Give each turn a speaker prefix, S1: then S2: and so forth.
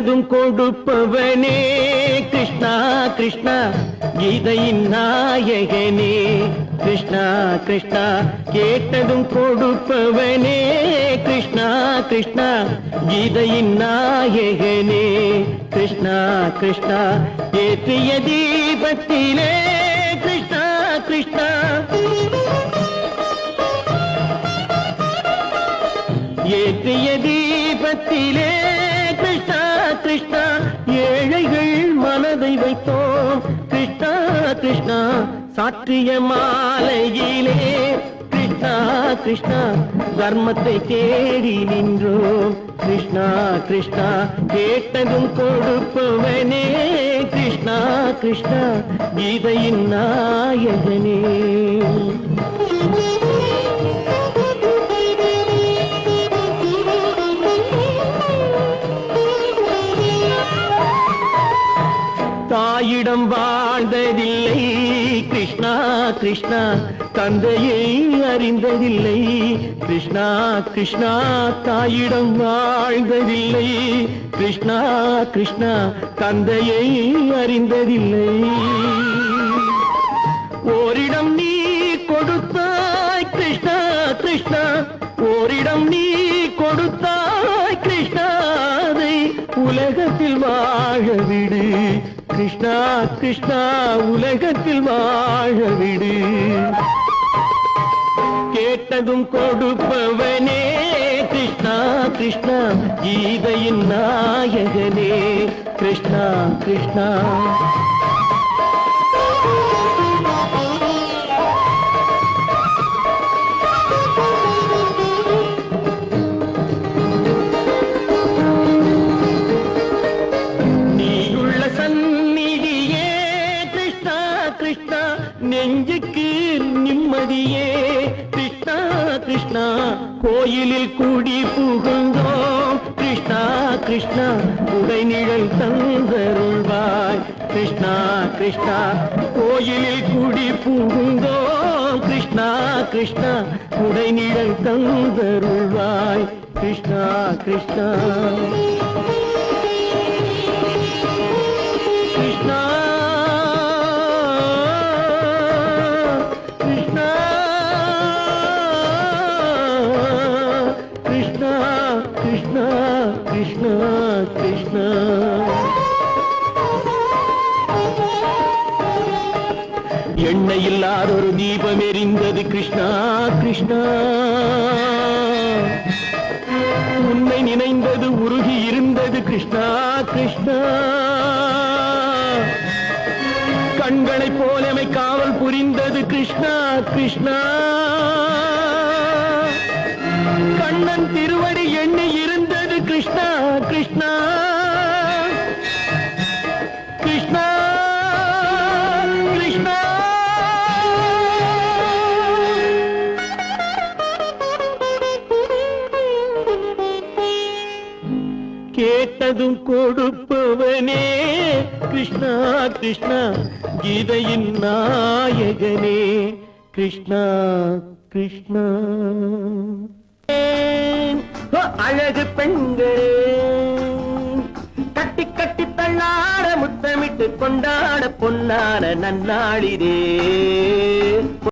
S1: கேட்டதும் கொடுப்பவனே. கிருஷ்ணா கிருஷ்ணா கீதையின் நாயகனே. கிருஷ்ணா கிருஷ்ணா கேட்டதும் கொடுப்பவனே. கிருஷ்ணா கிருஷ்ணா கீதையின் நாயகனே. கிருஷ்ணா கிருஷ்ணா ஏற்றிய தீபத்திலே. கிருஷ்ணா கிருஷ்ணா. ஏற்றிய தீபத்திலே. கிருஷ்ணா ஏழைகள் மனதை வைத்தோம். கிருஷ்ணா கிருஷ்ணா சாற்றிய மாலையிலே. கிருஷ்ணா கிருஷ்ணா தர்மத்தை தேடி நின்றோம். கிருஷ்ணா கிருஷ்ணா கேட்டதும் கொடுப்பவனே. கிருஷ்ணா கிருஷ்ணா கீதையின் நாயகனே. தாயிடம் வாழ்ந்ததில்லை. கிருஷ்ணா கிருஷ்ணா தந்தையை அறிந்ததில்லை. கிருஷ்ணா கிருஷ்ணா தாயிடம் வாழ்ந்ததில்லை. கிருஷ்ணா கிருஷ்ணா தந்தையை அறிந்ததில்லை. ஓரிடம் நீ கொடுத்தாய் கிருஷ்ணா கிருஷ்ணா. ஓரிடம் நீ கொடுத்தாய் கிருஷ்ணாதை உலகத்தில் வாழ விடு. கிருஷ்ணா கிருஷ்ணா உலகத்தில் வாழ விடு. கேட்டதும் கொடுப்பவனே கிருஷ்ணா கிருஷ்ணா கீதையின் நாயகனே கிருஷ்ணா கிருஷ்ணா. கிருஷ்ணா நெஞ்சுக்கு நிம்மதியே. கிருஷ்ணா கிருஷ்ணா கோயிலில் கூடி புகுந்தோம். கிருஷ்ணா கிருஷ்ணா உடை நிழல் தந்தருள்வாய். கிருஷ்ணா கிருஷ்ணா கோயிலில் கூடி புகுந்தோம். கிருஷ்ணா கிருஷ்ணா உடை நிழல் தந்தருள்வாய். கிருஷ்ணா கிருஷ்ணா. கிருஷ்ணா கிருஷ்ணா கிருஷ்ணா. எண்ணெய் இல்லாத ஒரு தீபம் எரிந்தது கிருஷ்ணா கிருஷ்ணா. உன்னை நினைந்தது உருகி இருந்தது கிருஷ்ணா கிருஷ்ணா. கண்களைப் போலமை காவல் புரிந்தது கிருஷ்ணா கிருஷ்ணா. கண்ணன் திருவடி எண்ணி இருந்தது கிருஷ்ணா கிருஷ்ணா. கிருஷ்ணா கிருஷ்ணா. கேட்டதும் கொடுப்பவனே கிருஷ்ணா கிருஷ்ணா. கீதையின் நாயகனே கிருஷ்ணா கிருஷ்ணா. அழகு பெண்களே. கட்டி கட்டி தள்ளாட முத்தமிட்டு கொண்டாட பொன்னான நன்னாளிதே